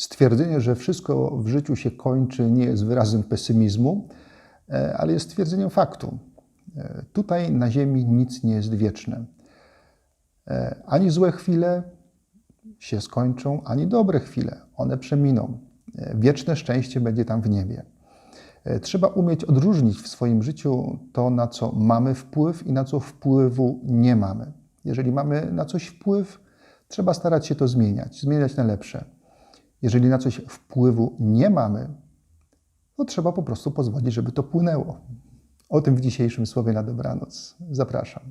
Stwierdzenie, że wszystko w życiu się kończy, nie jest wyrazem pesymizmu, e, ale jest stwierdzeniem faktu. E, tutaj na Ziemi nic nie jest wieczne. E, ani złe chwile się skończą, ani dobre chwile. One przeminą. Wieczne szczęście będzie tam w niebie. Trzeba umieć odróżnić w swoim życiu to, na co mamy wpływ i na co wpływu nie mamy. Jeżeli mamy na coś wpływ, trzeba starać się to zmieniać, zmieniać na lepsze. Jeżeli na coś wpływu nie mamy, to trzeba po prostu pozwolić, żeby to płynęło. O tym w dzisiejszym słowie na dobranoc. Zapraszam.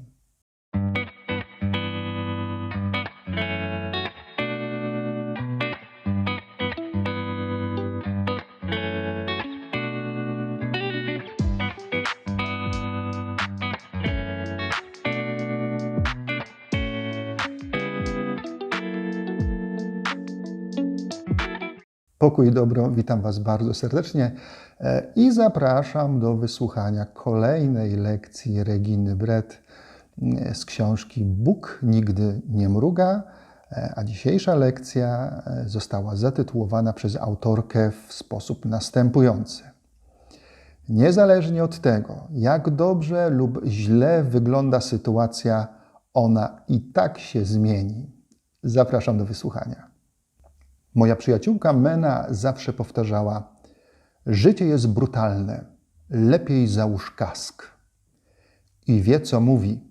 Pokój i dobro, witam Was bardzo serdecznie e, i zapraszam do wysłuchania kolejnej lekcji Reginy Brett e, z książki Bóg nigdy nie mruga, e, a dzisiejsza lekcja została zatytułowana przez autorkę w sposób następujący. Niezależnie od tego, jak dobrze lub źle wygląda sytuacja, ona i tak się zmieni. Zapraszam do wysłuchania. Moja przyjaciółka Mena zawsze powtarzała: Życie jest brutalne, lepiej załóż kask. I wie, co mówi.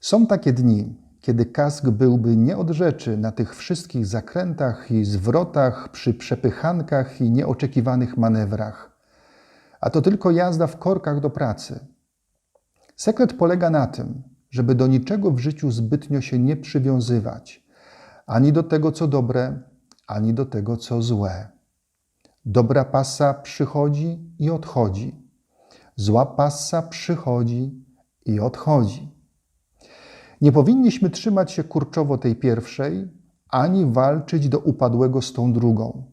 Są takie dni, kiedy kask byłby nie od rzeczy na tych wszystkich zakrętach i zwrotach, przy przepychankach i nieoczekiwanych manewrach. A to tylko jazda w korkach do pracy. Sekret polega na tym, żeby do niczego w życiu zbytnio się nie przywiązywać, ani do tego, co dobre, ani do tego, co złe. Dobra pasa przychodzi i odchodzi. Zła pasa przychodzi i odchodzi. Nie powinniśmy trzymać się kurczowo tej pierwszej, ani walczyć do upadłego z tą drugą,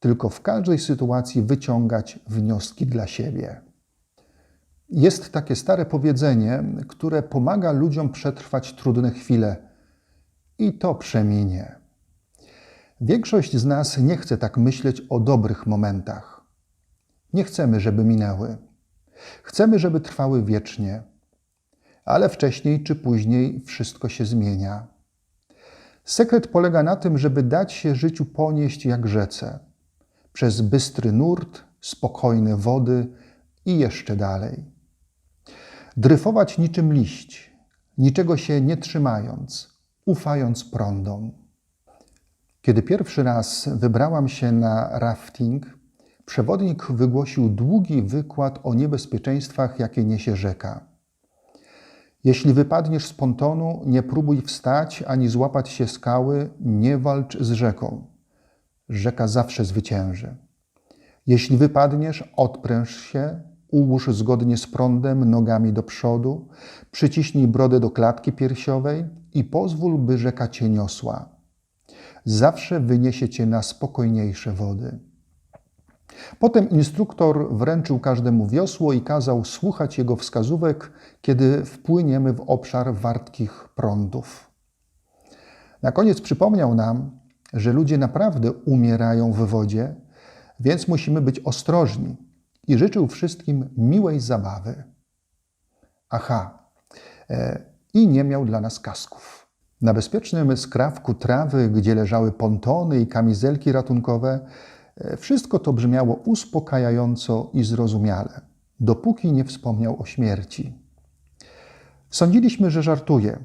tylko w każdej sytuacji wyciągać wnioski dla siebie. Jest takie stare powiedzenie, które pomaga ludziom przetrwać trudne chwile i to przeminie. Większość z nas nie chce tak myśleć o dobrych momentach. Nie chcemy, żeby minęły. Chcemy, żeby trwały wiecznie. Ale wcześniej czy później wszystko się zmienia. Sekret polega na tym, żeby dać się życiu ponieść jak rzece, przez bystry nurt, spokojne wody i jeszcze dalej. Dryfować niczym liść, niczego się nie trzymając, ufając prądom. Kiedy pierwszy raz wybrałam się na rafting, przewodnik wygłosił długi wykład o niebezpieczeństwach, jakie niesie rzeka. Jeśli wypadniesz z pontonu, nie próbuj wstać ani złapać się skały, nie walcz z rzeką. Rzeka zawsze zwycięży. Jeśli wypadniesz, odpręż się, ułóż zgodnie z prądem nogami do przodu, przyciśnij brodę do klatki piersiowej i pozwól, by rzeka cię niosła zawsze wyniesie cię na spokojniejsze wody. Potem instruktor wręczył każdemu wiosło i kazał słuchać jego wskazówek, kiedy wpłyniemy w obszar wartkich prądów. Na koniec przypomniał nam, że ludzie naprawdę umierają w wodzie, więc musimy być ostrożni i życzył wszystkim miłej zabawy. Aha, e, i nie miał dla nas kasków. Na bezpiecznym skrawku trawy, gdzie leżały pontony i kamizelki ratunkowe, e, wszystko to brzmiało uspokajająco i zrozumiale, dopóki nie wspomniał o śmierci. Sądziliśmy, że żartuje,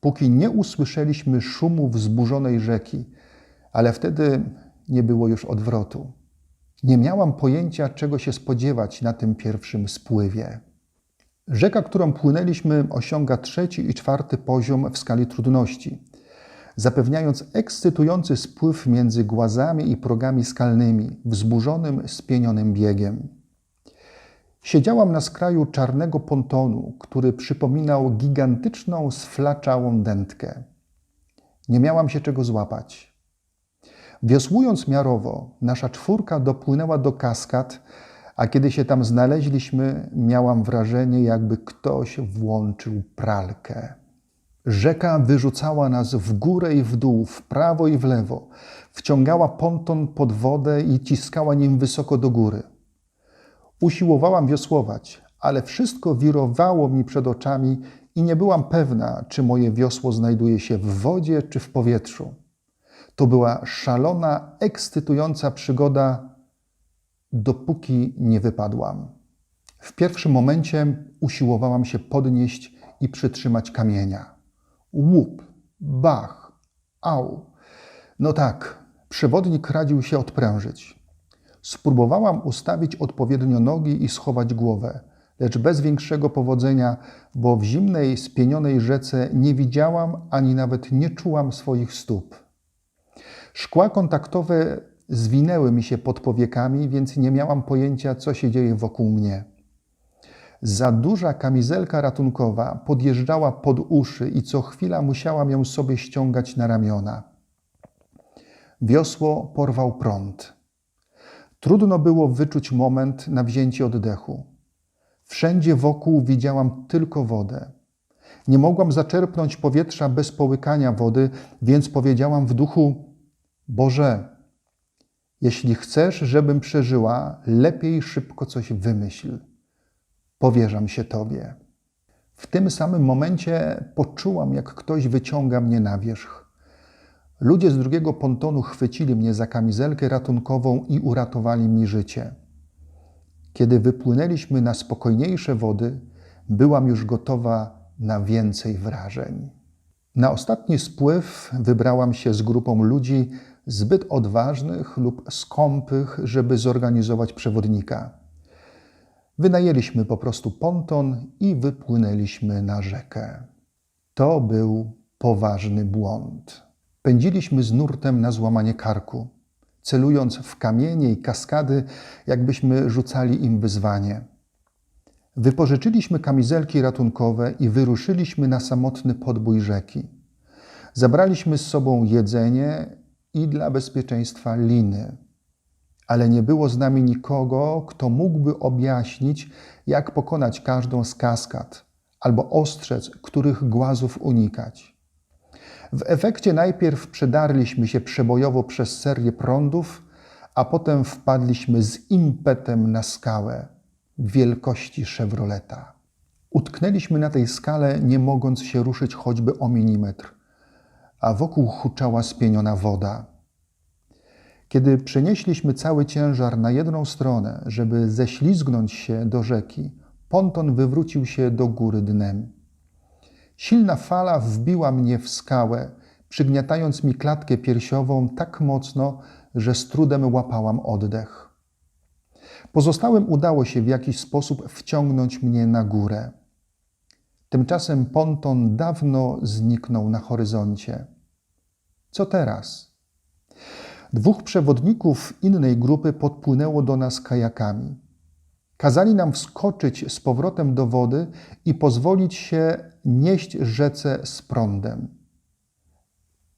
póki nie usłyszeliśmy szumu wzburzonej rzeki, ale wtedy nie było już odwrotu. Nie miałam pojęcia, czego się spodziewać na tym pierwszym spływie. Rzeka, którą płynęliśmy, osiąga trzeci i czwarty poziom w skali trudności, zapewniając ekscytujący spływ między głazami i progami skalnymi, wzburzonym, spienionym biegiem. Siedziałam na skraju czarnego pontonu, który przypominał gigantyczną, sflaczałą dętkę. Nie miałam się czego złapać. Wiosłując miarowo, nasza czwórka dopłynęła do kaskad, a kiedy się tam znaleźliśmy, miałam wrażenie, jakby ktoś włączył pralkę. Rzeka wyrzucała nas w górę i w dół, w prawo i w lewo. Wciągała ponton pod wodę i ciskała nim wysoko do góry. Usiłowałam wiosłować, ale wszystko wirowało mi przed oczami i nie byłam pewna, czy moje wiosło znajduje się w wodzie czy w powietrzu. To była szalona, ekscytująca przygoda, dopóki nie wypadłam. W pierwszym momencie usiłowałam się podnieść i przytrzymać kamienia. Łup, bach, au. No tak, przewodnik radził się odprężyć. Spróbowałam ustawić odpowiednio nogi i schować głowę, lecz bez większego powodzenia, bo w zimnej, spienionej rzece nie widziałam ani nawet nie czułam swoich stóp. Szkła kontaktowe zwinęły mi się pod powiekami, więc nie miałam pojęcia, co się dzieje wokół mnie. Za duża kamizelka ratunkowa podjeżdżała pod uszy i co chwila musiałam ją sobie ściągać na ramiona. Wiosło porwał prąd. Trudno było wyczuć moment na wzięcie oddechu. Wszędzie wokół widziałam tylko wodę. Nie mogłam zaczerpnąć powietrza bez połykania wody, więc powiedziałam w duchu: Boże, jeśli chcesz, żebym przeżyła, lepiej szybko coś wymyśl. Powierzam się Tobie. W tym samym momencie poczułam, jak ktoś wyciąga mnie na wierzch. Ludzie z drugiego pontonu chwycili mnie za kamizelkę ratunkową i uratowali mi życie. Kiedy wypłynęliśmy na spokojniejsze wody, byłam już gotowa na więcej wrażeń. Na ostatni spływ wybrałam się z grupą ludzi zbyt odważnych lub skąpych, żeby zorganizować przewodnika. Wynajęliśmy po prostu ponton i wypłynęliśmy na rzekę. To był poważny błąd. Pędziliśmy z nurtem na złamanie karku, celując w kamienie i kaskady, jakbyśmy rzucali im wyzwanie. Wypożyczyliśmy kamizelki ratunkowe i wyruszyliśmy na samotny podbój rzeki. Zabraliśmy z sobą jedzenie i dla bezpieczeństwa liny. Ale nie było z nami nikogo, kto mógłby objaśnić, jak pokonać każdą z kaskad albo ostrzec, których głazów unikać. W efekcie najpierw przedarliśmy się przebojowo przez serię prądów, a potem wpadliśmy z impetem na skałę wielkości Chevroleta. Utknęliśmy na tej skale, nie mogąc się ruszyć choćby o milimetr a wokół huczała spieniona woda. Kiedy przenieśliśmy cały ciężar na jedną stronę, żeby ześlizgnąć się do rzeki, ponton wywrócił się do góry dnem. Silna fala wbiła mnie w skałę, przygniatając mi klatkę piersiową tak mocno, że z trudem łapałam oddech. Pozostałym udało się w jakiś sposób wciągnąć mnie na górę. Tymczasem ponton dawno zniknął na horyzoncie. Co teraz? Dwóch przewodników innej grupy podpłynęło do nas kajakami. Kazali nam wskoczyć z powrotem do wody i pozwolić się nieść rzece z prądem.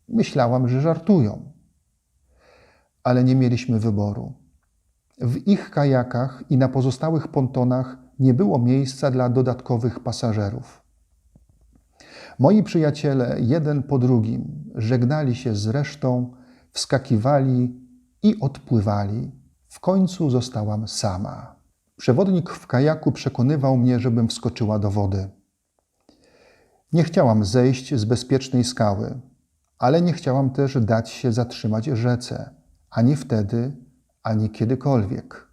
Myślałam, że żartują, ale nie mieliśmy wyboru. W ich kajakach i na pozostałych pontonach nie było miejsca dla dodatkowych pasażerów. Moi przyjaciele, jeden po drugim, żegnali się z resztą, wskakiwali i odpływali. W końcu zostałam sama. Przewodnik w kajaku przekonywał mnie, żebym wskoczyła do wody. Nie chciałam zejść z bezpiecznej skały, ale nie chciałam też dać się zatrzymać rzece, ani wtedy, ani kiedykolwiek.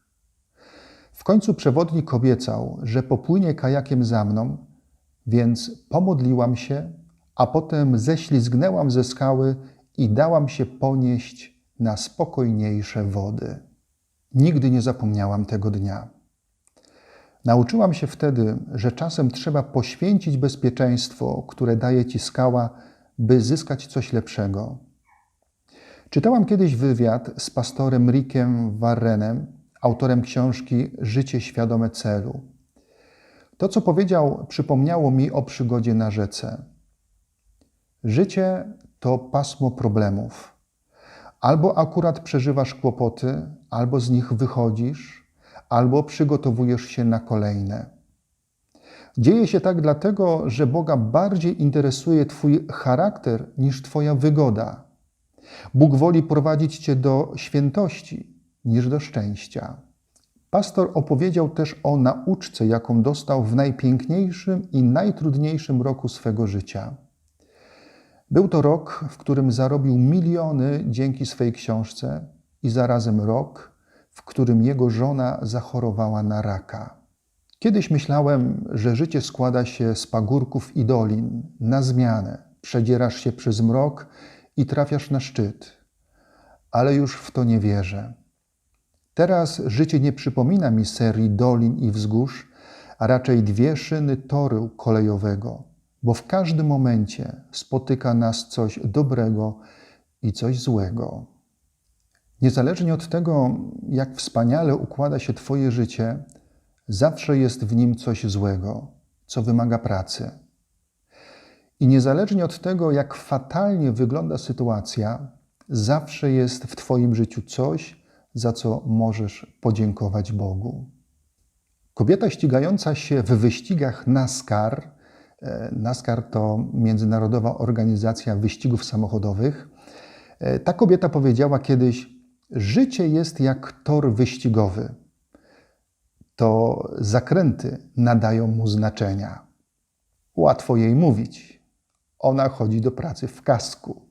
W końcu przewodnik obiecał, że popłynie kajakiem za mną, więc pomodliłam się, a potem ześlizgnęłam ze skały i dałam się ponieść na spokojniejsze wody. Nigdy nie zapomniałam tego dnia. Nauczyłam się wtedy, że czasem trzeba poświęcić bezpieczeństwo, które daje ci skała, by zyskać coś lepszego. Czytałam kiedyś wywiad z pastorem Rickiem Warrenem, autorem książki Życie świadome celu. To, co powiedział, przypomniało mi o przygodzie na rzece. Życie to pasmo problemów. Albo akurat przeżywasz kłopoty, albo z nich wychodzisz, albo przygotowujesz się na kolejne. Dzieje się tak dlatego, że Boga bardziej interesuje Twój charakter niż Twoja wygoda. Bóg woli prowadzić Cię do świętości niż do szczęścia. Pastor opowiedział też o nauczce, jaką dostał w najpiękniejszym i najtrudniejszym roku swego życia. Był to rok, w którym zarobił miliony dzięki swej książce, i zarazem rok, w którym jego żona zachorowała na raka. Kiedyś myślałem, że życie składa się z pagórków i dolin, na zmianę. Przedzierasz się przez mrok i trafiasz na szczyt. Ale już w to nie wierzę. Teraz życie nie przypomina mi serii dolin i wzgórz, a raczej dwie szyny toru kolejowego, bo w każdym momencie spotyka nas coś dobrego i coś złego. Niezależnie od tego, jak wspaniale układa się Twoje życie, zawsze jest w nim coś złego, co wymaga pracy. I niezależnie od tego, jak fatalnie wygląda sytuacja, zawsze jest w Twoim życiu coś, za co możesz podziękować Bogu. Kobieta ścigająca się w wyścigach NASCAR, e, NASCAR to Międzynarodowa Organizacja Wyścigów Samochodowych, e, ta kobieta powiedziała kiedyś: Życie jest jak tor wyścigowy. To zakręty nadają mu znaczenia. Łatwo jej mówić. Ona chodzi do pracy w kasku.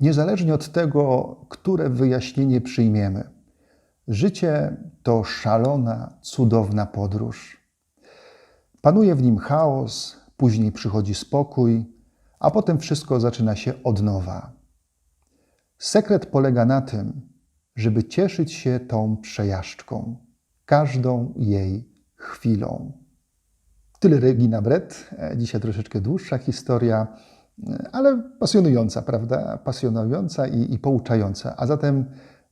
Niezależnie od tego, które wyjaśnienie przyjmiemy, życie to szalona, cudowna podróż. Panuje w nim chaos, później przychodzi spokój, a potem wszystko zaczyna się od nowa. Sekret polega na tym, żeby cieszyć się tą przejażdżką, każdą jej chwilą. Tyle Regina Brett. Dzisiaj troszeczkę dłuższa historia, ale pasjonująca, prawda? Pasjonująca i, i pouczająca. A zatem,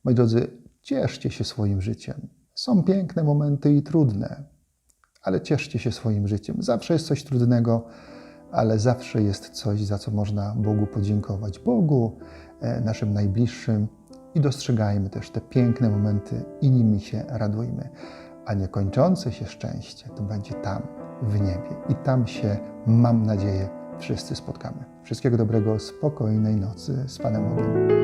moi drodzy, cieszcie się swoim życiem. Są piękne momenty i trudne, ale cieszcie się swoim życiem. Zawsze jest coś trudnego, ale zawsze jest coś, za co można Bogu podziękować. Bogu, e, naszym najbliższym i dostrzegajmy też te piękne momenty i nimi się radujmy. A niekończące się szczęście to będzie tam, w niebie. I tam się, mam nadzieję, wszyscy spotkamy. Wszystkiego dobrego, spokojnej nocy z Panem Bogiem.